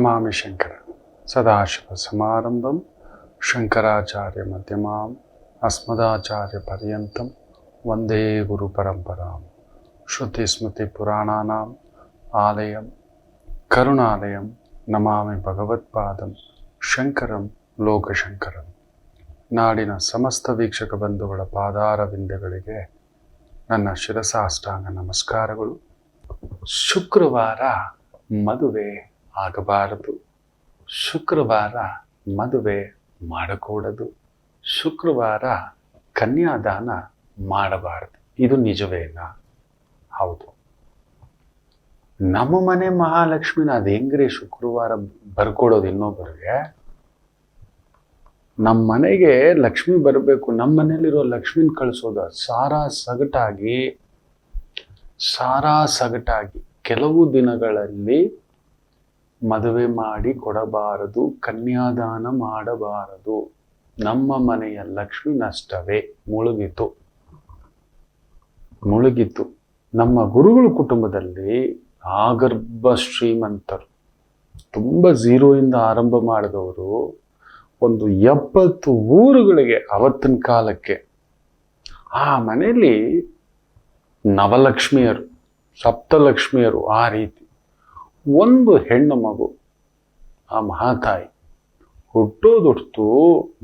ನಮಾಮಿ ಶಂಕರ ಸದಾಶಿವ ಸಮಾರಂಭಂ ಶಂಕರಾಚಾರ್ಯ ಮಧ್ಯಮಾಂ ಅಸ್ಮದಾಚಾರ್ಯ ಪರ್ಯಂತಂ ವಂದೇ ಗುರು ಪರಂಪರಾಂ ಶ್ರುತಿ ಸ್ಮೃತಿ ಪುರಾಣಾನಾಂ ಆಲಯಂ ಕರುಣಾಲಯಂ ನಮಾಮಿ ಭಗವತ್ಪಾದಂ ಶಂಕರಂ ಲೋಕಶಂಕರಂ ನಾಡಿನ ಸಮಸ್ತ ವೀಕ್ಷಕ ಬಂಧುಗಳ ಪಾದಾರ ವಿಂದಗಳಿಗೆ ನನ್ನ ಶಿರಸಾಷ್ಟಾಂಗ ನಮಸ್ಕಾರಗಳು ಶುಕ್ರವಾರ ಮದುವೆ ಆಗಬಾರದು. ಶುಕ್ರವಾರ ಮದುವೆ ಮಾಡಕೂಡದು. ಶುಕ್ರವಾರ ಕನ್ಯಾದಾನ ಮಾಡಬಾರದು. ಇದು ನಿಜವೇನಾ? ಹೌದು. ನಮ್ಮ ಮನೆ ಮಹಾಲಕ್ಷ್ಮಿನ ಅದು ಹೆಂಗ್ರಿ ಶುಕ್ರವಾರ ಬರ್ಕೊಡೋದು ಇನ್ನೊಬ್ಬರಿಗೆ? ನಮ್ಮ ಮನೆಗೆ ಲಕ್ಷ್ಮಿ ಬರಬೇಕು. ನಮ್ಮ ಮನೇಲಿರೋ ಲಕ್ಷ್ಮಿನ ಕಳಿಸೋದು ಸಾರಾ ಸಗಟಾಗಿ ಸಾರಾ ಸಗಟಾಗಿ ಕೆಲವು ದಿನಗಳಲ್ಲಿ ಮದುವೆ ಮಾಡಿ ಕೊಡಬಾರದು, ಕನ್ಯಾದಾನ ಮಾಡಬಾರದು. ನಮ್ಮ ಮನೆಯ ಲಕ್ಷ್ಮಿ ನಷ್ಟವೇ. ಮುಳುಗಿತು. ಮುಳುಗಿತು. ನಮ್ಮ ಗುರುಗಳ ಕುಟುಂಬದಲ್ಲಿ ಆಗರ್ಭ ಶ್ರೀಮಂತರು, ತುಂಬ ಝೀರೋಯಿಂದ ಆರಂಭ ಮಾಡಿದವರು ಒಂದು ಎಪ್ಪತ್ತು ಊರುಗಳಿಗೆ ಅವತ್ತಿನ ಕಾಲಕ್ಕೆ. ಆ ಮನೆಯಲ್ಲಿ ನವಲಕ್ಷ್ಮಿಯರು, ಸಪ್ತಲಕ್ಷ್ಮಿಯರು ಆ ರೀತಿ. ಒಂದು ಹೆಣ್ಣು ಮಗು, ಆ ಮಹಾತಾಯಿ ಹುಟ್ಟೋದುಡ್ತು,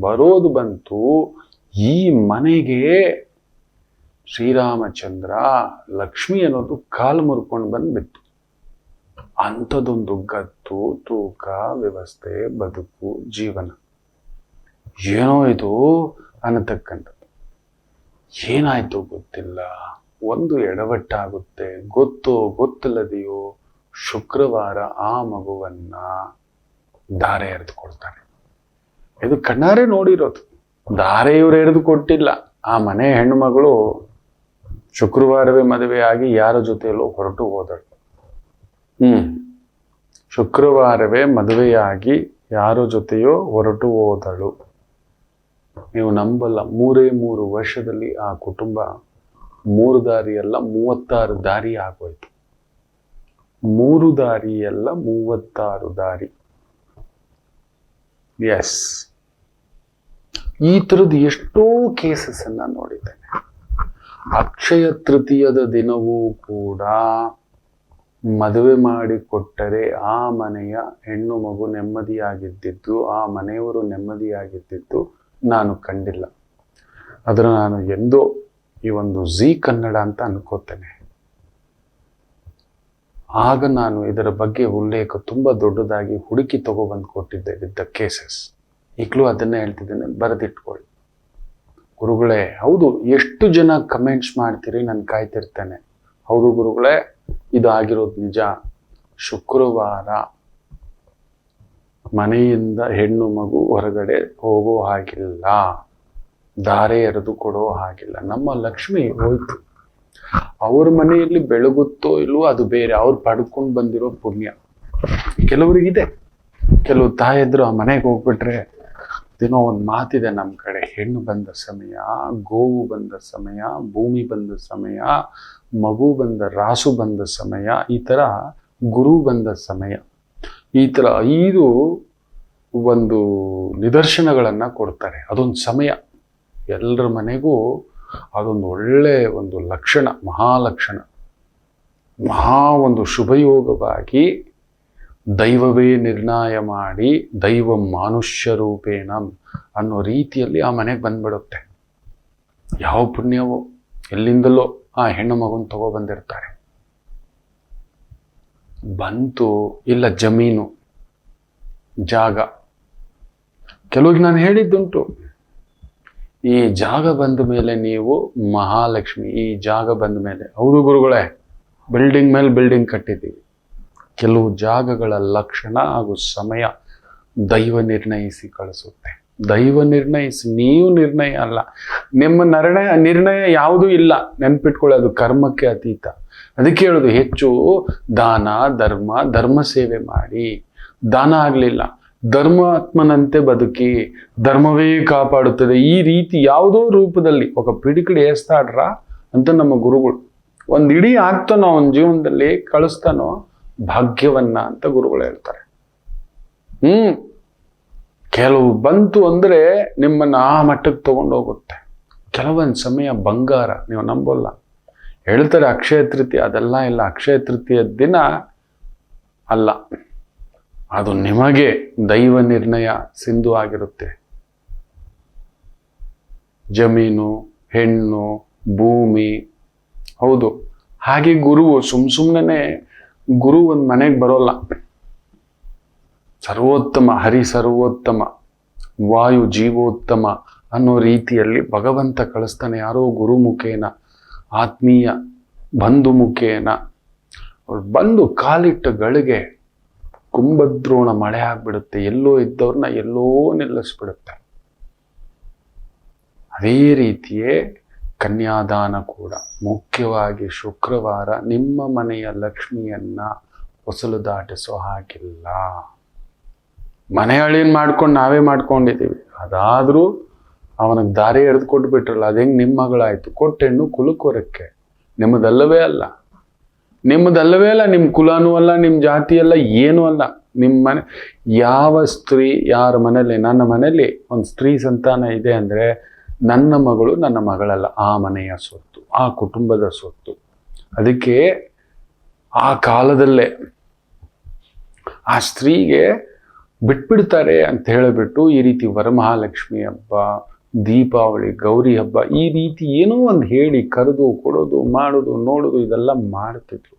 ಬರೋದು ಬಂತು, ಈ ಮನೆಗೆ ಶ್ರೀರಾಮಚಂದ್ರ, ಲಕ್ಷ್ಮಿ ಅನ್ನೋದು ಕಾಲು ಮುರ್ಕೊಂಡು ಬಂದ್ಬಿಟ್ಟು ಅಂಥದ್ದೊಂದು ಗತ್ತು, ತೂಕ, ವ್ಯವಸ್ಥೆ, ಬದುಕು, ಜೀವನ. ಏನೋ ಇದು ಅನ್ನತಕ್ಕಂಥದ್ದು. ಏನಾಯ್ತು ಗೊತ್ತಿಲ್ಲ. ಒಂದು ಎಡವಟ್ಟಾಗುತ್ತೆ. ಗೊತ್ತೋ ಗೊತ್ತಿಲ್ಲದೆಯೋ ಶುಕ್ರವಾರ ಆ ಮಗುವನ್ನ ಧಾರೆ ಎರೆದು ಕೊಡ್ತಾರೆ ಇದು ಕಣ್ಣಾರೆ ನೋಡಿರೋದು. ಧಾರೆ ಇವ್ರು ಎರೆದು ಕೊಟ್ಟಿಲ್ಲ ಆ ಮನೆ ಹೆಣ್ಣು ಮಗಳು ಶುಕ್ರವಾರವೇ ಮದುವೆಯಾಗಿ ಯಾರ ಜೊತೆಯಲ್ಲೂ ಹೊರಟು ಹೋದಳು. ಹ್ಮ್. ಶುಕ್ರವಾರವೇ ಮದುವೆಯಾಗಿ ಯಾರ ಜೊತೆಯೋ ಹೊರಟು ಹೋದಳು. ನೀವು ನಂಬಲ್ಲ, ಮೂರೇ ಮೂರು ವರ್ಷದಲ್ಲಿ ಆ ಕುಟುಂಬ ಮೂರು ದಾರಿಯಲ್ಲ, ಮೂವತ್ತಾರು ದಾರಿ ಆಗೋಯ್ತು. ಮೂರು ದಾರಿ ಅಲ್ಲ ಮೂವತ್ತಾರು ದಾರಿ. ಎಸ್ ಈ ಥರದ್ದು ಎಷ್ಟೋ ಕೇಸಸ್ ಅನ್ನ ನೋಡಿದ್ದೇನೆ. ಅಕ್ಷಯ ತೃತೀಯದ ದಿನವೂ ಕೂಡ ಮದುವೆ ಮಾಡಿಕೊಟ್ಟರೆ ಆ ಮನೆಯ ಹೆಣ್ಣು ಮಗು ನೆಮ್ಮದಿಯಾಗಿದ್ದಿದ್ದು, ಆ ಮನೆಯವರು ನೆಮ್ಮದಿಯಾಗಿದ್ದಿದ್ದು ನಾನು ಕಂಡಿಲ್ಲ. ಅದರ ನಾನು ಎಂದೋ ಈ ಒಂದು ಝೀ ಕನ್ನಡ ಅಂತ ಅನ್ಕೋತೇನೆ. ಆಗ ನಾನು ಇದರ ಬಗ್ಗೆ ಉಲ್ಲೇಖ ತುಂಬ ದೊಡ್ಡದಾಗಿ ಹುಡುಕಿ ತಗೊಬಂದು ಕೊಟ್ಟಿದ್ದೆ ವಿತ್ ದ ಕೇಸಸ್ ಈಗಲೂ ಅದನ್ನೇ ಹೇಳ್ತಿದ್ದೇನೆ, ಬರೆದಿಟ್ಕೊಳ್ಳಿ. ಗುರುಗಳೇ, ಹೌದು, ಎಷ್ಟು ಜನ ಕಮೆಂಟ್ಸ್ ಮಾಡ್ತೀರಿ, ನಾನು ಕಾಯ್ತಿರ್ತೇನೆ. ಹೌದು ಗುರುಗಳೇ, ಇದು ಆಗಿರೋದು ನಿಜ. ಶುಕ್ರವಾರ ಮನೆಯಿಂದ ಹೆಣ್ಣು ಮಗು ಹೊರಗಡೆ ಹೋಗೋ ಹಾಗಿಲ್ಲ. ದಾರೆ ಎರೆದು ಕೊಡೋ ಹಾಗಿಲ್ಲ. ನಮ್ಮ ಲಕ್ಷ್ಮಿ ಹೋಯ್ತು. ಅವ್ರ ಮನೆಯಲ್ಲಿ ಬೆಳಗುತ್ತೋ ಇಲ್ವೋ ಅದು ಬೇರೆ. ಅವ್ರು ಪಡ್ಕೊಂಡು ಬಂದಿರೋ ಪುಣ್ಯ. ಕೆಲವರಿಗಿದೆ. ಕೆಲವು ತಾಯಿದ್ರು ಆ ಮನೆಗೆ ಹೋಗ್ಬಿಟ್ರೆ ದಿನೋ ಒಂದು ಮಾತಿದೆ ನಮ್ಮ ಕಡೆ. ಹೆಣ್ಣು ಬಂದ ಸಮಯ, ಗೋವು ಬಂದ ಸಮಯ, ಭೂಮಿ ಬಂದ ಸಮಯ, ಮಗು ಬಂದ ರಾಸು ಬಂದ ಸಮಯ, ಈ ಥರ ಗುರು ಬಂದ ಸಮಯ. ಈ ಥರ ಐದು ಒಂದು ನಿದರ್ಶನಗಳನ್ನು ಕೊಡ್ತಾರೆ. ಅದೊಂದು ಸಮಯ. ಎಲ್ಲರ ಮನೆಗೂ ಅದೊಂದು ಒಳ್ಳೆ ಒಂದು ಲಕ್ಷಣ, ಮಹಾಲಕ್ಷಣ. ಮಹಾ ಒಂದು ಶುಭಯೋಗವಾಗಿ ದೈವವೇ ನಿರ್ಣಯ ಮಾಡಿ ದೈವ ಮಾನುಷ್ಯ ರೂಪೇಣ ಅನ್ನೋ ರೀತಿಯಲ್ಲಿ ಆ ಮನೆಗೆ ಬಂದ್ಬಿಡುತ್ತೆ. ಯಾವ ಪುಣ್ಯವೋ, ಎಲ್ಲಿಂದಲೋ ಆ ಹೆಣ್ಣು ಮಗುನ ತಗೊಬಂದಿರ್ತಾರೆ ಬಂತು ಇಲ್ಲ ಜಮೀನು, ಜಾಗ. ಕೆಲವಿಗೆ ನಾನು ಹೇಳಿದ್ದುಂಟು ಈ ಜಾಗ ಬಂದ ಮೇಲೆ ನೀವು ಮಹಾಲಕ್ಷ್ಮಿ, ಈ ಜಾಗ ಬಂದ ಮೇಲೆ ಹೌದು ಗುರುಗಳೇ ಬಿಲ್ಡಿಂಗ್ ಮೇಲೆ ಬಿಲ್ಡಿಂಗ್ ಕಟ್ಟಿದ್ದೀವಿ. ಕೆಲವು ಜಾಗಗಳ ಲಕ್ಷಣ ಹಾಗೂ ಸಮಯ ದೈವ ನಿರ್ಣಯಿಸಿ ಕಳಿಸುತ್ತೆ. ದೈವ ನಿರ್ಣಯಿಸಿ, ನೀವು ನಿರ್ಣಯ ಅಲ್ಲ. ನಿಮ್ಮ ನಿರ್ಣಯ ನಿರ್ಣಯ ಯಾವುದೂ ಇಲ್ಲ. ನೆನ್ಪಿಟ್ಕೊಳ್ಳಿ ಅದು ಕರ್ಮಕ್ಕೆ ಅತೀತ. ಅದಕ್ಕೆ ಹೇಳೋದು ಹೆಚ್ಚು ದಾನ, ಧರ್ಮ ಧರ್ಮ ಸೇವೆ ಮಾಡಿ. ದಾನ ಆಗಲಿಲ್ಲ. ಧರ್ಮಾತ್ಮನಂತೆ ಬದುಕಿ ಧರ್ಮವೇ ಕಾಪಾಡುತ್ತದೆ. ಈ ರೀತಿ ಯಾವುದೋ ರೂಪದಲ್ಲಿ ఒక ಪಿಡಿಕಿಡಿ ಏಸ್ತಾಡ್ರ ಅಂತ ನಮ್ಮ ಗುರುಗಳು ಒಂದು ಇಡೀ ಆಗ್ತಾನೋ ಅವನ ಜೀವನದಲ್ಲಿ ಕಳಿಸ್ತಾನೋ ಭಾಗ್ಯವನ್ನ ಅಂತ ಗುರುಗಳು ಹೇಳ್ತಾರೆ. ಹ್ಮ್. ಕೆಲವು ಬಂತು ಅಂದ್ರೆ ನಿಮ್ಮನ್ನ ಆ ಮಟ್ಟಕ್ಕೆ ತಗೊಂಡೋಗುತ್ತೆ ಕೆಲವೊಂದು ಸಮಯ ಬಂಗಾರ, ನೀವು ನಂಬೋಲ್ಲ. ಹೇಳ್ತಾರೆ ಅಕ್ಷಯ ತೃತೀಯ, ಅದೆಲ್ಲ ಇಲ್ಲ. ಅಕ್ಷಯ ತೃತೀಯ ದಿನ ಅಲ್ಲ. ಅದು ನಿಮಗೆ ದೈವ ನಿರ್ಣಯ ಸಿಂಧು ಆಗಿರುತ್ತೆ. ಜಮೀನು, ಹೆಣ್ಣು, ಭೂಮಿ, ಹೌದು. ಹಾಗೆ ಗುರುವು ಸುಮ್ ಸುಮ್ಮನೆ ಗುರು ಒಂದು ಮನೆಗೆ ಬರೋಲ್ಲ. ಸರ್ವೋತ್ತಮ, ಹರಿ ಸರ್ವೋತ್ತಮ, ವಾಯು ಜೀವೋತ್ತಮ ಅನ್ನೋ ರೀತಿಯಲ್ಲಿ ಭಗವಂತ ಕಳಿಸ್ತಾನೆ. ಯಾರೋ ಗುರು ಮುಖೇನ ಆತ್ಮೀಯ ಬಂಧು ಮುಖೇನ. ಬಂದು ಕಾಲಿಟ್ಟ ಗಳಿಗೆ ಕುಂಭದ್ರೋಣ ಮಳೆ ಆಗ್ಬಿಡುತ್ತೆ. ಎಲ್ಲೋ ಇದ್ದವ್ರನ್ನ ಎಲ್ಲೋ ನಿಲ್ಲಿಸ್ಬಿಡುತ್ತೆ. ಅದೇ ರೀತಿಯೇ ಕನ್ಯಾದಾನ ಕೂಡ. ಮುಖ್ಯವಾಗಿ ಶುಕ್ರವಾರ ನಿಮ್ಮ ಮನೆಯ ಲಕ್ಷ್ಮಿಯನ್ನ ಹೊಸಲು ದಾಟಿಸೋ ಹಾಗಿಲ್ಲ. ಮನೆ ಹಳೀನ್ ಮಾಡ್ಕೊಂಡು ನಾವೇ ಮಾಡ್ಕೊಂಡಿದ್ದೀವಿ. ಅದಾದ್ರೂ ಅವನಿಗೆ ದಾರಿ ಎಳೆದು ಕೊಟ್ಬಿಟ್ರಲ್ಲ, ಅದು ಹೆಂಗ್ ನಿಮ್ಮ ಮಗಳಾಯ್ತು? ಕೊಟ್ಟೆಣ್ಣು ಕುಲುಕೊರಕ್ಕೆ. ನಿಮ್ಮದಲ್ಲವೇ ಅಲ್ಲ. ನಿಮ್ಮದಲ್ಲವೇ ಅಲ್ಲ ನಿಮ್ಮ ಕುಲನೂ ಅಲ್ಲ ನಿಮ್ಮ ಜಾತಿ ಅಲ್ಲ, ಏನೂ ಅಲ್ಲ. ನಿಮ್ಮ ಮನೆ, ಯಾವ ಸ್ತ್ರೀ, ಯಾರ ಮನೇಲಿ ನನ್ನ ಮನೇಲಿ ಒಂದು ಸ್ತ್ರೀ ಸಂತಾನ ಇದೆ ಅಂದರೆ ನನ್ನ ಮಗಳು ನನ್ನ ಮಗಳಲ್ಲ, ಆ ಮನೆಯ ಸೊತ್ತು ಆ ಕುಟುಂಬದ ಸೊತ್ತು ಅದಕ್ಕೆ ಆ ಕಾಲದಲ್ಲೇ ಆ ಸ್ತ್ರೀಗೆ ಬಿಟ್ಬಿಡ್ತಾರೆ ಅಂತ ಹೇಳಿಬಿಟ್ಟು ಈ ರೀತಿ ವರಮಹಾಲಕ್ಷ್ಮಿ ಹಬ್ಬ ದೀಪಾವಳಿ, ಗೌರಿ ಹಬ್ಬ, ಈ ರೀತಿ ಏನೋ ಒಂದು ಹೇಳಿ ಕರೆದು, ಕೊಡೋದು, ಮಾಡೋದು, ನೋಡೋದು, ಇದೆಲ್ಲ ಮಾಡ್ತಿದ್ರು.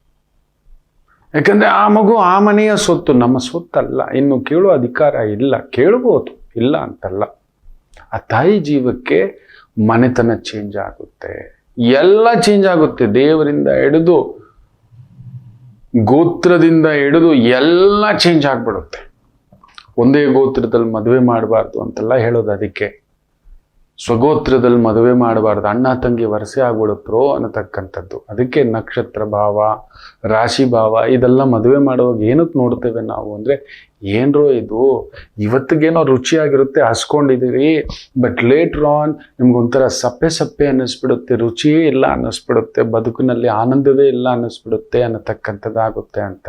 ಯಾಕಂದ್ರೆ ಆ ಮಗು ಆ ಮನೆಯ ಸೊತ್ತು ನಮ್ಮ ಸೊತ್ತಲ್ಲ ಇನ್ನು ಕೇಳೋ ಅಧಿಕಾರ ಇಲ್ಲ. ಕೇಳ್ಬೋದು. ಇಲ್ಲ ಅಂತಲ್ಲ. ಆ ತಾಯಿ ಜೀವಕ್ಕೆ ಮನೆತನ ಚೇಂಜ್ ಆಗುತ್ತೆ. ಎಲ್ಲ ಚೇಂಜ್ ಆಗುತ್ತೆ. ದೇವರಿಂದ ಹಿಡಿದು, ಗೋತ್ರದಿಂದ ಹಿಡಿದು ಎಲ್ಲ ಚೇಂಜ್ ಆಗ್ಬಿಡುತ್ತೆ. ಒಂದೇ ಗೋತ್ರದಲ್ಲಿ ಮದುವೆ ಮಾಡಬಾರ್ದು ಅಂತೆಲ್ಲ ಹೇಳೋದು ಅದಕ್ಕೆ. ಸ್ವಗೋತ್ರದಲ್ಲಿ ಮದುವೆ ಮಾಡಬಾರ್ದು. ಅಣ್ಣ ತಂಗಿ ವರಸೆ ಆಗ್ಬಿಡುತ್ತೋ ಅನ್ನತಕ್ಕಂಥದ್ದು. ಅದಕ್ಕೆ ನಕ್ಷತ್ರ ಭಾವ, ರಾಶಿ ಭಾವ, ಇದೆಲ್ಲ ಮದುವೆ ಮಾಡುವಾಗ ಏನಕ್ಕೆ ನೋಡ್ತೇವೆ ನಾವು ಅಂದರೆ, ಏನರೋ ಇದು, ಇವತ್ತಿಗೇನೋ ರುಚಿಯಾಗಿರುತ್ತೆ, ಹಸ್ಕೊಂಡಿದ್ದೀರಿ ಬಟ್ ಲೇಟ್ರ್ ಆನ್ ನಿಮ್ಗೊಂಥರ ಸಪ್ಪೆ ಸಪ್ಪೆ ಅನ್ನಿಸ್ಬಿಡುತ್ತೆ ರುಚಿಯೇ ಇಲ್ಲ ಅನ್ನಿಸ್ಬಿಡುತ್ತೆ, ಬದುಕಿನಲ್ಲಿ ಆನಂದವೇ ಇಲ್ಲ ಅನ್ನಿಸ್ಬಿಡುತ್ತೆ ಅನ್ನತಕ್ಕಂಥದ್ದಾಗುತ್ತೆ ಅಂತ.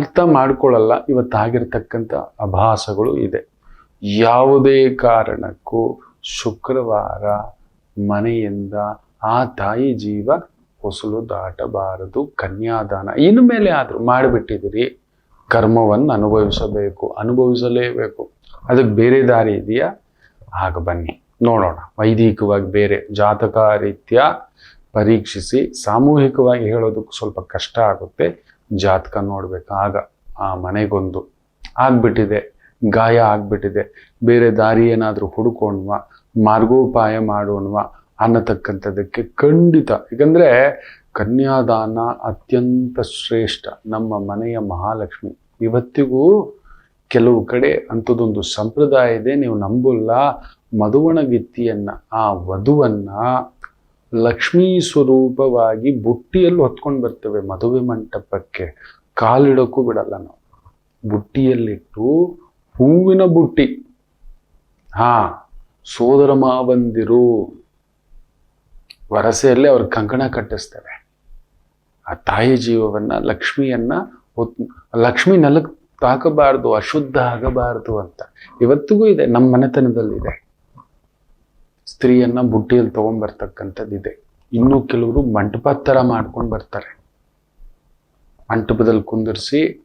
ಅರ್ಥ ಮಾಡ್ಕೊಳ್ಳಲ್ಲ, ಇವತ್ತಾಗಿರ್ತಕ್ಕಂಥ ಅಭಾಸಗಳು ಇದೆ. ಯಾವುದೇ ಕಾರಣಕ್ಕೂ ಶುಕ್ರವಾರ ಮನೆಯಿಂದ ಆ ತಾಯಿ ಜೀವ ಹೊಸಲು ದಾಟಬಾರದು, ಕನ್ಯಾದಾನ. ಇನ್ನು ಮೇಲೆ ಆದರೂ ಮಾಡಿಬಿಟ್ಟಿದ್ದೀರಿ, ಕರ್ಮವನ್ನು ಅನುಭವಿಸಬೇಕು, ಅನುಭವಿಸಲೇಬೇಕು. ಅದಕ್ಕೆ ಬೇರೆ ದಾರಿ ಇದೆಯಾ? ಆಗ ಬನ್ನಿ, ನೋಡೋಣ. ವೈದಿಕವಾಗಿ ಬೇರೆ ಜಾತಕ ರೀತ್ಯ ಪರೀಕ್ಷಿಸಿ, ಸಾಮೂಹಿಕವಾಗಿ ಹೇಳೋದಕ್ಕೆ ಸ್ವಲ್ಪ ಕಷ್ಟ ಆಗುತ್ತೆ. ಜಾತಕ ನೋಡಬೇಕು. ಆಗ ಆ ಮನೆಗೊಂದು ಆಗ್ಬಿಟ್ಟಿದೆ, ಗಾಯ ಆಗ್ಬಿಟ್ಟಿದೆ. ಬೇರೆ ದಾರಿ ಏನಾದರೂ ಹುಡುಕೋಣ್ವಾ ಮಾರ್ಗೋಪಾಯ ಮಾಡೋಣವಾ ಅನ್ನತಕ್ಕಂಥದ್ದಕ್ಕೆ ಖಂಡಿತ. ಯಾಕಂದ್ರೆ ಕನ್ಯಾದಾನ ಅತ್ಯಂತ ಶ್ರೇಷ್ಠ ನಮ್ಮ ಮನೆಯ ಮಹಾಲಕ್ಷ್ಮಿ. ಇವತ್ತಿಗೂ ಕೆಲವು ಕಡೆ ಅಂಥದ್ದೊಂದು ಸಂಪ್ರದಾಯ ಇದೆ. ನೀವು ನಂಬಲ್ಲ ಮಧುವಣಗಿತ್ತಿಯನ್ನು ಆ ವಧುವನ್ನು ಲಕ್ಷ್ಮೀ ಸ್ವರೂಪವಾಗಿ ಬುಟ್ಟಿಯಲ್ಲಿ ಹೊತ್ಕೊಂಡು ಬರ್ತೇವೆ ಮದುವೆ ಮಂಟಪಕ್ಕೆ. ಕಾಲಿಡೋಕ್ಕೂ ಬಿಡಲ್ಲ ನಾವು. ಬುಟ್ಟಿಯಲ್ಲಿಟ್ಟು ಹೂವಿನ ಬುಟ್ಟಿ. ಹಾ ಸೋದರ ಮಾವಂದಿರು ವರಸೆಯಲ್ಲಿ ಅವ್ರ ಕಂಕಣ ಕಟ್ಟಿಸ್ತೇವೆ. ಆ ತಾಯಿ ಜೀವವನ್ನ, ಲಕ್ಷ್ಮಿಯನ್ನ ಹೊತ್, ಲಕ್ಷ್ಮಿ ನೆಲಕ್ಕೆ ತಾಕಬಾರ್ದು, ಅಶುದ್ಧ ಆಗಬಾರ್ದು ಅಂತ. ಇವತ್ತಿಗೂ ಇದೆ ನಮ್ಮ ಮನೆತನದಲ್ಲಿದೆ ಸ್ತ್ರೀಯನ್ನ ಬುಟ್ಟಿಯಲ್ಲಿ ತಗೊಂಡ್ಬರ್ತಕ್ಕಂಥದ್ದಿದೆ ಇನ್ನೂ ಕೆಲವರು ಮಂಟಪ ಥರ ಮಾಡ್ಕೊಂಡು ಬರ್ತಾರೆ. ಮಂಟಪದಲ್ಲಿ ಕುಂದಿರಿಸಿ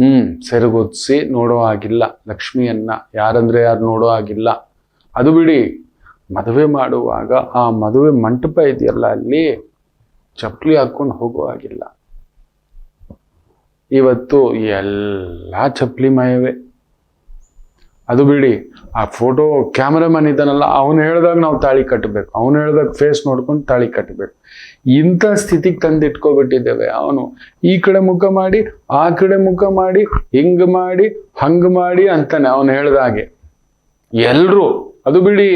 ಹ್ಞೂ ಸೆರಗೊದಿಸಿ ನೋಡೋ ಹಾಗಿಲ್ಲ. ಲಕ್ಷ್ಮಿಯನ್ನ ಯಾರಂದ್ರೆ ಯಾರು ನೋಡೋ ಹಾಗಿಲ್ಲ. ಅದು ಬಿಡಿ. ಮದುವೆ ಮಾಡುವಾಗ ಆ ಮದುವೆ ಮಂಟಪ ಇದೆಯಲ್ಲ ಅಲ್ಲಿ ಚಪ್ಪಲಿ ಹಾಕೊಂಡು ಹೋಗೋ ಹಾಗಿಲ್ಲ. ಇವತ್ತು ಎಲ್ಲ ಚಪ್ಪಲಿ ಮಯವೇ. ಅದು ಬಿಡಿ. ಆ ಫೋಟೋ ಕ್ಯಾಮ್ರಾಮನ್ ಇದ್ದಾನಲ್ಲ, ಅವನು ಹೇಳಿದಾಗ ನಾವು ತಾಳಿ ಕಟ್ಟಬೇಕು. ಅವನು ಹೇಳಿದಾಗ ಫೇಸ್ ನೋಡ್ಕೊಂಡು ತಾಳಿ ಕಟ್ಟಬೇಕು. ಇಂಥ ಸ್ಥಿತಿಗೆ ತಂದಿಟ್ಕೊಬಿಟ್ಟಿದ್ದೇವೆ ಅವನು. ಈ ಕಡೆ ಮುಖ ಮಾಡಿ, ಆ ಕಡೆ ಮುಖ ಮಾಡಿ, ಹಿಂಗ್ ಮಾಡಿ, ಹಂಗೆ ಮಾಡಿ ಅಂತಾನೆ ಅವನು ಹೇಳ್ದಾಗೆ ಎಲ್ರು ಅದು ಬಿಡಿ.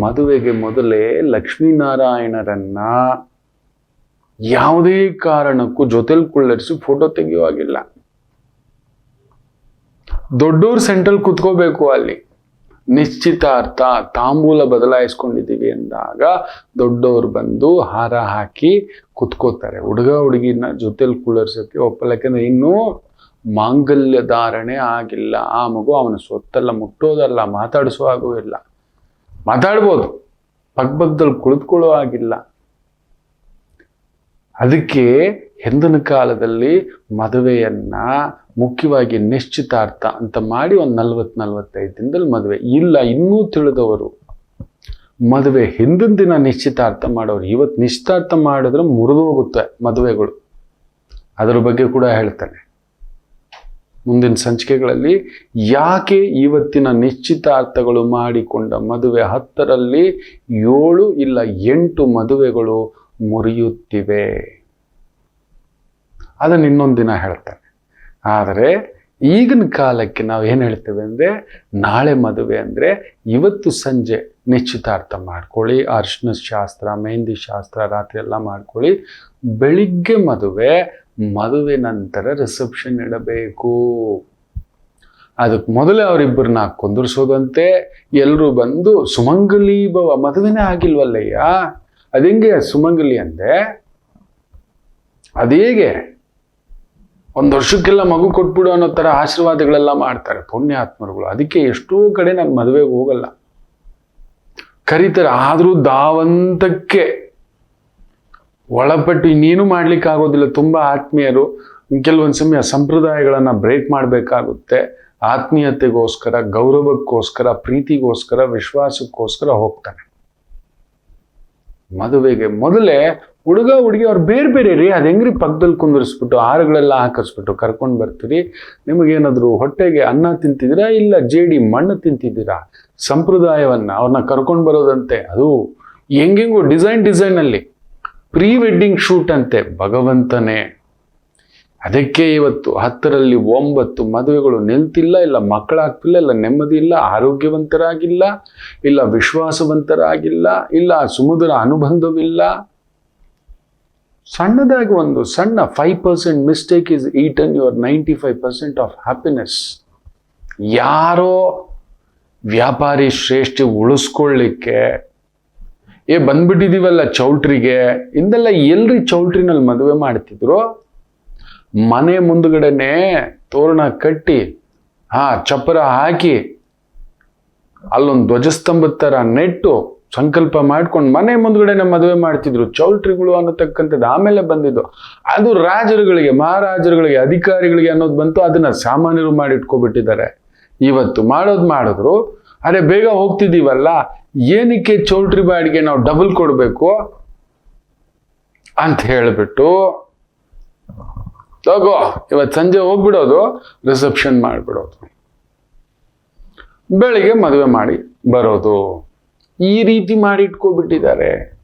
ಮದುವೆಗೆ ಮೊದಲೇ ಲಕ್ಷ್ಮೀನಾರಾಯಣರನ್ನ ಯಾವುದೇ ಕಾರಣಕ್ಕೂ ಜೊತೆಲಿ ಕುಳ್ಳರಿಸಿ ಫೋಟೋ ತೆಗೆಯುವಾಗಿಲ್ಲ ದೊಡ್ಡವ್ರು ಸೆಂಟ್ರಲ್ ಕುತ್ಕೋಬೇಕು ಅಲ್ಲಿ. ನಿಶ್ಚಿತಾರ್ಥ ತಾಂಬೂಲ ಬದಲಾಯಿಸ್ಕೊಂಡಿದ್ದೀವಿ ಅಂದಾಗ ದೊಡ್ಡವ್ರು ಬಂದು ಹಾರ ಹಾಕಿ ಕುತ್ಕೋತಾರೆ. ಹುಡುಗ ಹುಡುಗಿನ ಜೊತೆಲಿ ಕುಳ್ಳರ್ಸೋಕ್ಕೆ ಒಪ್ಪಲ್ಲ. ಯಾಕಂದ್ರೆ ಇನ್ನೂ ಮಾಂಗಲ್ಯ ಧಾರಣೆ ಆಗಿಲ್ಲ. ಆ ಮಗು ಅವನ ಸೊತ್ತಲ್ಲ, ಮುಟ್ಟೋದಲ್ಲ ಮಾತಾಡಿಸುವಾಗೂ ಇಲ್ಲ. ಮಾತಾಡ್ಬೋದು. ಪಕ್ಕದಲ್ಲಿ ಕುಳಿತುಕೊಳ್ಳೋ ಆಗಿಲ್ಲ ಅದಕ್ಕೆ ಹಿಂದಿನ ಕಾಲದಲ್ಲಿ ಮದುವೆಯನ್ನ ಮುಖ್ಯವಾಗಿ ನಿಶ್ಚಿತಾರ್ಥ ಅಂತ ಮಾಡಿ ಒಂದು ನಲ್ವತ್, ನಲ್ವತ್ತೈದು ದಿನದಲ್ಲಿ ಮದುವೆ. ಇಲ್ಲ, ಇನ್ನೂ ತಿಳಿದವರು. ಮದುವೆ ಹಿಂದಿನ ದಿನ ನಿಶ್ಚಿತಾರ್ಥ ಮಾಡೋರು. ಇವತ್ತು ನಿಶ್ಚಿತಾರ್ಥ ಮಾಡಿದ್ರೆ ಮುರಿದು ಹೋಗುತ್ತೆ ಮದುವೆಗಳು. ಅದರ ಬಗ್ಗೆ ಕೂಡ ಹೇಳ್ತಾನೆ. ಮುಂದಿನ ಸಂಚಿಕೆಗಳಲ್ಲಿ ಯಾಕೆ ಇವತ್ತಿನ ನಿಶ್ಚಿತಾರ್ಥಗಳು ಮಾಡಿಕೊಂಡ ಮದುವೆ ಹತ್ತರಲ್ಲಿ ಏಳು ಇಲ್ಲ ಎಂಟು ಮದುವೆಗಳು ಮುರಿಯುತ್ತಿವೆ? ಅದನ್ನು ಇನ್ನೊಂದು ದಿನ ಹೇಳ್ತಾರೆ ಆದರೆ ಈಗಿನ ಕಾಲಕ್ಕೆ ನಾವು ಏನು ಹೇಳ್ತೇವೆ ಅಂದರೆ ನಾಳೆ ಮದುವೆ ಅಂದರೆ ಇವತ್ತು ಸಂಜೆ ನಿಶ್ಚಿತಾರ್ಥ ಮಾಡ್ಕೊಳ್ಳಿ ಅರ್ಶಿನ ಶಾಸ್ತ್ರ ಮೆಹಂದಿ ಶಾಸ್ತ್ರ, ರಾತ್ರಿ ಎಲ್ಲ ಮಾಡ್ಕೊಳ್ಳಿ. ಬೆಳಿಗ್ಗೆ ಮದುವೆ ಮದುವೆ ನಂತರ ರಿಸೆಪ್ಷನ್ ಇಡಬೇಕು. ಅದಕ್ಕೆ ಮೊದಲೇ ಅವರಿಬ್ಬರನ್ನ ಕೊಂದರ್ಸೋದಂತೆ ಎಲ್ಲರೂ ಬಂದು ಸುಮಂಗಲಿ ಭವ, ಮದುವೆನೇ ಆಗಿಲ್ವಲ್ಲಯ್ಯ? ಅದೆಂಗೆ ಸುಮಂಗಲಿ ಅಂದೆ ಅದೇಗೆ ಒಂದು ವರ್ಷಕ್ಕೆಲ್ಲ ಮಗು ಕೊಟ್ಬಿಡು ಅನ್ನೋ ಥರ ಆಶೀರ್ವಾದಗಳೆಲ್ಲ ಮಾಡ್ತಾರೆ ಪುಣ್ಯಾತ್ಮರುಗಳು. ಅದಕ್ಕೆ ಎಷ್ಟೋ ಕಡೆ ನಾನು ಮದುವೆಗೆ ಹೋಗಲ್ಲ. ಕರೀತಾರೆ, ಆದರೂ ದಾವಂತಕ್ಕೆ ಒಳಪಟ್ಟು ಇನ್ನೇನು ಮಾಡ್ಲಿಕ್ಕೆ ಆಗೋದಿಲ್ಲ ತುಂಬಾ ಆತ್ಮೀಯರು ಕೆಲವೊಂದು ಸಮಯ ಸಂಪ್ರದಾಯಗಳನ್ನು ಬ್ರೇಕ್ ಮಾಡಬೇಕಾಗುತ್ತೆ. ಆತ್ಮೀಯತೆಗೋಸ್ಕರ, ಗೌರವಕ್ಕೋಸ್ಕರ, ಪ್ರೀತಿಗೋಸ್ಕರ, ವಿಶ್ವಾಸಕ್ಕೋಸ್ಕರ ಹೋಗ್ತಾನೆ ಮದುವೆಗೆ ಮೊದಲೇ ಹುಡುಗ, ಹುಡುಗಿ ಅವ್ರು ಬೇರೆ ಬೇರೆ ರೀ. ಅದು ಹೆಂಗ್ರಿ ಪಕ್ಕದಲ್ಲಿ ಕುಂದಿರಿಸ್ಬಿಟ್ಟು ಆರುಗಳೆಲ್ಲ ಹಾಕಿಸ್ಬಿಟ್ಟು ಕರ್ಕೊಂಡು ಬರ್ತೀರಿ? ನಿಮಗೇನಾದರೂ ಹೊಟ್ಟೆಗೆ ಅನ್ನ ತಿಂತಿದ್ದೀರಾ? ಇಲ್ಲ ಜೇಡಿ ಮಣ್ಣು ತಿಂತಿದ್ದೀರಾ? ಸಂಪ್ರದಾಯವನ್ನು ಅವ್ರನ್ನ ಕರ್ಕೊಂಡು ಬರೋದಂತೆ. ಅದು ಹೆಂಗೆಂಗು ಡಿಸೈನ್ ಡಿಸೈನಲ್ಲಿ ಪ್ರೀ ವೆಡ್ಡಿಂಗ್ ಶೂಟ್ ಅಂತೆ, ಭಗವಂತನೇ. ಅದಕ್ಕೆ ಇವತ್ತು ಹತ್ತರಲ್ಲಿ ಒಂಬತ್ತು ಮದುವೆಗಳು ನಿಲ್ತಿಲ್ಲ ಇಲ್ಲ ಮಕ್ಕಳಾಗ್ತಿಲ್ಲ, ಇಲ್ಲ ನೆಮ್ಮದಿ ಇಲ್ಲ, ಆರೋಗ್ಯವಂತರಾಗಿಲ್ಲ, ಇಲ್ಲ ವಿಶ್ವಾಸವಂತರಾಗಿಲ್ಲ, ಇಲ್ಲ ಸುಮಧುರ ಅನುಬಂಧವಿಲ್ಲ. ಸಣ್ಣದಾಗಿ ಒಂದು ಸಣ್ಣ five percent mistake is eaten your ninety five percent of happiness ಯಾರೋ ವ್ಯಾಪಾರಿ ಶ್ರೇಷ್ಠಿ ಉಳಿಸ್ಕೊಳ್ಳಿಕ್ಕೆ ಏ, ಬಂದ್ಬಿಟ್ಟಿದೀವಲ್ಲ ಚೌಲ್ಟ್ರಿಗೆ. ಇಂದೆಲ್ಲ ಎಲ್ರಿ ಚೌಲ್ಟ್ರಿನಲ್ಲಿ ಮದುವೆ ಮಾಡ್ತಿದ್ರು? ಮನೆ ಮುಂದ್ಗಡೆನೆ ತೋರಣ ಕಟ್ಟಿ, ಹಾ, ಚಪ್ಪರ ಹಾಕಿ, ಅಲ್ಲೊಂದು ಧ್ವಜಸ್ತಂಭದ ಥರ ನೆಟ್ಟು ಸಂಕಲ್ಪ ಮಾಡ್ಕೊಂಡು ಮನೆ ಮುಂದ್ಗಡೆನೆ ಮದುವೆ ಮಾಡ್ತಿದ್ರು ಚೌಲ್ಟ್ರಿಗಳು ಅನ್ನತಕ್ಕಂಥದ್ದು ಆಮೇಲೆ ಬಂದಿದ್ದು. ಅದು ರಾಜರುಗಳಿಗೆ, ಮಹಾರಾಜರುಗಳಿಗೆ, ಅಧಿಕಾರಿಗಳಿಗೆ ಅನ್ನೋದು ಬಂತು, ಅದನ್ನ ಸಾಮಾನ್ಯರು ಮಾಡಿ ಇಟ್ಕೊಬಿಟ್ಟಿದ್ದಾರೆ ಇವತ್ತು ಮಾಡೋದು ಮಾಡಿದ್ರು. ಅರೆ, ಬೇಗ ಹೋಗ್ತಿದ್ದೀವಲ್ಲ? ಏನಕ್ಕೆ ಚೌಲ್ಟ್ರಿ ಬಾಡಿಗೆ ನಾವು ಡಬಲ್ ಕೊಡಬೇಕು ಅಂತ ಹೇಳಿಬಿಟ್ಟು ತಗೋ ಇವತ್ತು ಸಂಜೆ ಹೋಗ್ಬಿಡೋದು ರಿಸೆಪ್ಷನ್ ಮಾಡಿಬಿಡೋದು. ಬೆಳಿಗ್ಗೆ ಮದುವೆ ಮಾಡಿ ಬರೋದು. ಈ ರೀತಿ ಮಾಡಿ ಇಟ್ಕೊಬಿಟ್ಟಿದ್ದಾರೆ.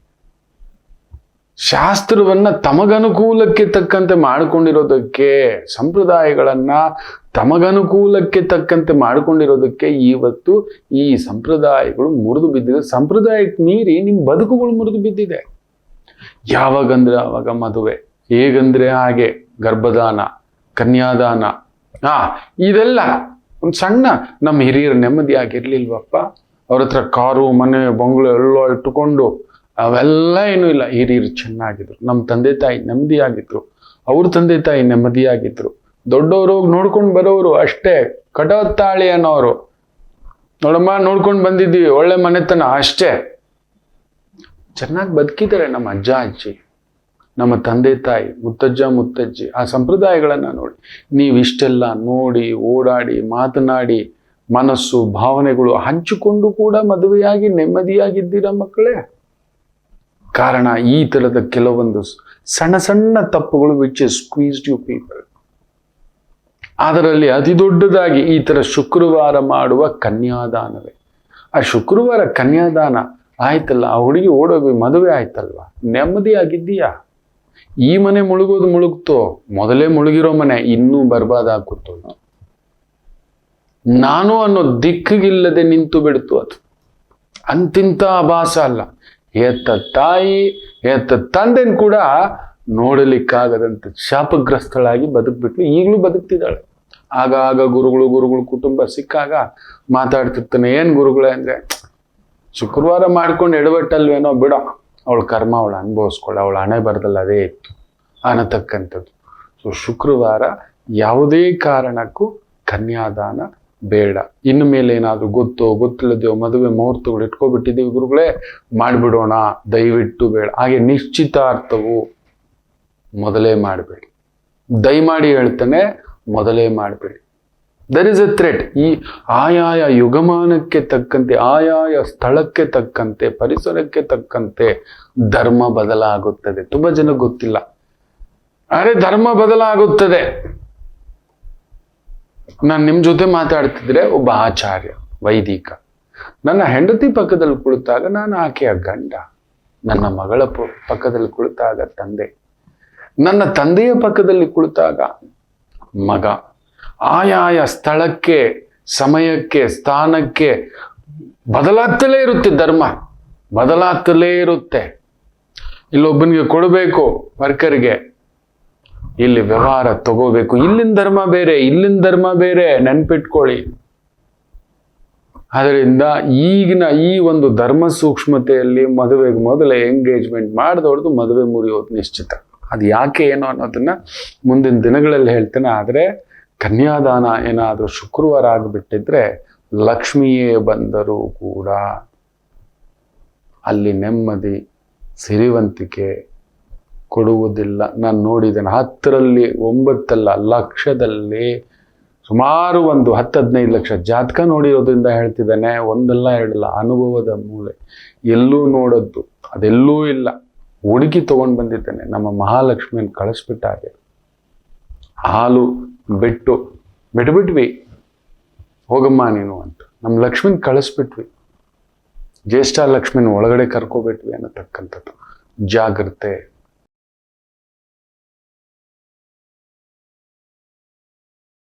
ಶಾಸ್ತ್ರವನ್ನ ತಮಗನುಕೂಲಕ್ಕೆ ತಕ್ಕಂತೆ ಮಾಡಿಕೊಂಡಿರೋದಕ್ಕೆ ಸಂಪ್ರದಾಯಗಳನ್ನ ತಮಗನುಕೂಲಕ್ಕೆ ತಕ್ಕಂತೆ ಮಾಡಿಕೊಂಡಿರೋದಕ್ಕೆ ಇವತ್ತು ಈ ಸಂಪ್ರದಾಯಗಳು ಮುರಿದು ಬಿದ್ದಿದೆ. ಸಂಪ್ರದಾಯಕ್ಕೆ ಮೀರಿ ನಿಮ್ಮ ಬದುಕುಗಳು ಮುರಿದು ಬಿದ್ದಿದೆ. ಯಾವಾಗಂದ್ರೆ ಆವಾಗ ಮದುವೆ, ಹೇಗಂದ್ರೆ ಹಾಗೆ ಗರ್ಭದಾನ ಕನ್ಯಾದಾನ. ಆ, ಇದೆಲ್ಲ ಒಂದು ಸಣ್ಣ ನಮ್ಮ ಹಿರಿಯರು ನೆಮ್ಮದಿಯಾಗಿರ್ಲಿಲ್ವಪ್ಪ ಅವ್ರ ಹತ್ರ ಕಾರು, ಮನೆ ಬಂಗ್ಳು ಎಲ್ಲ ಇಟ್ಟುಕೊಂಡು ಅವೆಲ್ಲ ಏನೂ ಇಲ್ಲ. ಹಿರಿಯರು ಚೆನ್ನಾಗಿದ್ರು. ನಮ್ಮ ತಂದೆ ತಾಯಿ ನೆಮ್ಮದಿಯಾಗಿದ್ರು. ಅವ್ರ ತಂದೆ ತಾಯಿ ನೆಮ್ಮದಿಯಾಗಿದ್ರು. ದೊಡ್ಡವರು ನೋಡ್ಕೊಂಡು ಬರೋರು ಅಷ್ಟೇ. ಕಟೋತ್ತಾಳಿ ಅನ್ನೋರು ನೋಡಮ್ಮ, ನೋಡ್ಕೊಂಡು ಬಂದಿದ್ದೀವಿ. ಒಳ್ಳೆ ಮನೆತನ ಅಷ್ಟೇ. ಚೆನ್ನಾಗಿ ಬದುಕಿದ್ದಾರೆ ನಮ್ಮ ಅಜ್ಜ, ಅಜ್ಜಿ, ನಮ್ಮ ತಂದೆ, ತಾಯಿ, ಮುತ್ತಜ್ಜ, ಮುತ್ತಜ್ಜಿ. ಆ ಸಂಪ್ರದಾಯಗಳನ್ನು ನೋಡಿ. ನೀವು ಇಷ್ಟೆಲ್ಲ ನೋಡಿ, ಓಡಾಡಿ, ಮಾತನಾಡಿ, ಮನಸ್ಸು, ಭಾವನೆಗಳು ಹಂಚಿಕೊಂಡು ಕೂಡ ಮದುವೆಯಾಗಿ ನೆಮ್ಮದಿಯಾಗಿದ್ದೀರಾ ಮಕ್ಕಳೇ? ಕಾರಣ ಈ ತರದ ಕೆಲವೊಂದು ಸಣ್ಣ ಸಣ್ಣ ತಪ್ಪುಗಳು which is squeezed you people ಅದರಲ್ಲಿ ಅತಿ ದೊಡ್ಡದಾಗಿ ಈ ಥರ ಶುಕ್ರವಾರ ಮಾಡುವ ಕನ್ಯಾದಾನವೇ. ಆ ಶುಕ್ರವಾರ ಕನ್ಯಾದಾನ ಆಯ್ತಲ್ಲ, ಆ ಹುಡುಗಿ ಓಡೋಗಿ ಮದುವೆ ಆಯ್ತಲ್ವ? ನೆಮ್ಮದಿ ಆಗಿದ್ದೀಯಾ ಈ ಮನೆ ಮುಳುಗೋದು ಮುಳುಗ್ತೋ? ಮೊದಲೇ ಮುಳುಗಿರೋ ಮನೆ ಇನ್ನೂ ಬರ್ಬಾದ್ ಕೂತೋಯ್ತು ನಾನು ಅನ್ನೋ ದಿಕ್ಕಿಗಿಲ್ಲದೆ ನಿಂತು ಬಿಡ್ತು ಅದು. ಅಂತಿಂತ ಅಭಾಸ ಅಲ್ಲ. ಎತ್ತ ತಾಯಿ ಎತ್ತ ತಂದೆನ್ ಕೂಡ ನೋಡಲಿಕ್ಕಾಗದಂತ ಶಾಪಗ್ರಸ್ತಳಾಗಿ ಬದುಕ್ಬಿಟ್ಲು ಈಗಲೂ ಬದುಕ್ತಿದ್ದಾಳೆ. ಆಗಾಗ ಗುರುಗಳು ಗುರುಗಳು ಕುಟುಂಬ ಸಿಕ್ಕಾಗ ಮಾತಾಡ್ತಿರ್ತಾನೆ. ಏನು ಗುರುಗಳೇ ಅಂದ್ರೆ, ಶುಕ್ರವಾರ ಮಾಡ್ಕೊಂಡು ಎಡವಟ್ಟಲ್ವೇನೋ ಬಿಡೋ. ಅವಳ ಕರ್ಮ ಅವಳು ಅನುಭವಿಸ್ಕೊಳ್ಳ, ಅವಳ ಹಣೆ ಬರದಲ್ಲಿ, ಅದೇ ಇತ್ತು. ಅನ್ನತಕ್ಕಂಥದ್ದು ಸೊ ಶುಕ್ರವಾರ ಯಾವುದೇ ಕಾರಣಕ್ಕೂ ಕನ್ಯಾದಾನ ಬೇಡ. ಇನ್ನು ಮೇಲೆ ಏನಾದರೂ ಗೊತ್ತೋ, ಗೊತ್ತಿಲ್ಲದೆಯೋ, ಮದುವೆ ಮುಹೂರ್ತಗಳು ಇಟ್ಕೊಬಿಟ್ಟಿದ್ದೀವಿ ಗುರುಗಳೇ, ಮಾಡಿಬಿಡೋಣ. ದಯವಿಟ್ಟು ಬೇಡ. ಹಾಗೆ ನಿಶ್ಚಿತಾರ್ಥವು ಮೊದಲೇ ಮಾಡಬೇಡಿ. ದಯಮಾಡಿ ಹೇಳ್ತಾನೆ ಮೊದಲೇ ಮಾಡಬೇಡಿ. ದರ್ ಇಸ್ ಎ ಥ್ರೆಟ್ ಈ ಆಯಾಯ ಯುಗಮಾನಕ್ಕೆ ತಕ್ಕಂತೆ, ಆಯಾಯ ಸ್ಥಳಕ್ಕೆ ತಕ್ಕಂತೆ, ಪರಿಸರಕ್ಕೆ ತಕ್ಕಂತೆ ಧರ್ಮ ಬದಲಾಗುತ್ತದೆ. ತುಂಬಾ ಜನ ಗೊತ್ತಿಲ್ಲ. ಅರೆ ಧರ್ಮ ಬದಲಾಗುತ್ತದೆ. ನಾನು ನಿಮ್ಮ ಜೊತೆ ಮಾತಾಡ್ತಿದ್ರೆ ಒಬ್ಬ ಆಚಾರ್ಯ, ವೈದಿಕ. ನನ್ನ ಹೆಂಡತಿ ಪಕ್ಕದಲ್ಲಿ ಕುಳಿತಾಗ ನಾನು ಆಕೆಯ ಗಂಡ. ನನ್ನ ಮಗಳ ಪಕ್ಕದಲ್ಲಿ ಕುಳಿತಾಗ ತಂದೆ. ನನ್ನ ತಂದೆಯ ಪಕ್ಕದಲ್ಲಿ ಕುಳಿತಾಗ ಮಗ. ಆಯಾಯ ಸ್ಥಳಕ್ಕೆ, ಸಮಯಕ್ಕೆ, ಸ್ಥಾನಕ್ಕೆ ಬದಲಾಗ್ತಲೇ ಇರುತ್ತೆ ಧರ್ಮ. ಬದಲಾಗ್ತಲೇ ಇರುತ್ತೆ. ಇಲ್ಲೊಬ್ಬನಿಗೆ ಕೊಡಬೇಕು ವರ್ಕರ್ಗೆ. ಇಲ್ಲಿ ವ್ಯವಹಾರ ತಗೋಬೇಕು. ಇಲ್ಲಿನ ಧರ್ಮ ಬೇರೆ, ಇಲ್ಲಿನ ಧರ್ಮ ಬೇರೆ, ನೆನ್ಪಿಟ್ಕೊಳ್ಳಿ. ಅದರಿಂದ ಈಗಿನ ಈ ಒಂದು ಧರ್ಮ ಸೂಕ್ಷ್ಮತೆಯಲ್ಲಿ ಮದುವೆಗೆ ಮೊದಲೇ ಎಂಗೇಜ್ಮೆಂಟ್ ಮಾಡಿದವ್ರದ್ದು ಮದುವೆ ಮುರಿಯೋದು ನಿಶ್ಚಿತ. ಅದು ಯಾಕೆ ಏನು ಅನ್ನೋದನ್ನ ಮುಂದಿನ ದಿನಗಳಲ್ಲಿ ಹೇಳ್ತೇನೆ. ಆದರೆ ಕನ್ಯಾದಾನ ಏನಾದರೂ ಶುಕ್ರವಾರ ಆಗಿಬಿಟ್ಟಿದ್ರೆ ಲಕ್ಷ್ಮಿಯೇ ಬಂದರೂ ಕೂಡ ಅಲ್ಲಿ ನೆಮ್ಮದಿ, ಸಿರಿವಂತಿಕೆ ಕೊಡುವುದಿಲ್ಲ. ನಾನು ನೋಡಿದ್ದೇನೆ, ಹತ್ತರಲ್ಲಿ ಒಂಬತ್ತಲ್ಲ, ಲಕ್ಷದಲ್ಲಿ ಸುಮಾರು ಒಂದು ಹತ್ತು ಹದಿನೈದು ಲಕ್ಷ ಜಾತಕ ನೋಡಿರೋದ್ರಿಂದ ಹೇಳ್ತಿದ್ದಾನೆ. ಒಂದಲ್ಲ, ಎರಡಲ್ಲ, ಅನುಭವದ ಮೂಲೆ. ಎಲ್ಲೂ ನೋಡದ್ದು ಅದೆಲ್ಲೂ ಇಲ್ಲ. ಹುಡುಗಿ ತಗೊಂಡು ಬಂದಿದ್ದೇನೆ. ನಮ್ಮ ಮಹಾಲಕ್ಷ್ಮಿಯನ್ನು ಕಳಿಸ್ಬಿಟ್ಟ ಹಾಲು, ಬಿಟ್ಟು ಬಿಟ್ಬಿಟ್ವಿ ಹೋಗಮ್ಮ ನೀನು ಅಂತ. ನಮ್ಮ ಲಕ್ಷ್ಮಿನ ಕಳಿಸ್ಬಿಟ್ವಿ. ಜ್ಯೇಷ್ಠ ಲಕ್ಷ್ಮಿನ ಒಳಗಡೆ ಕರ್ಕೋಬಿಟ್ವಿ ಅನ್ನತಕ್ಕಂಥದ್ದು. ಜಾಗ್ರತೆ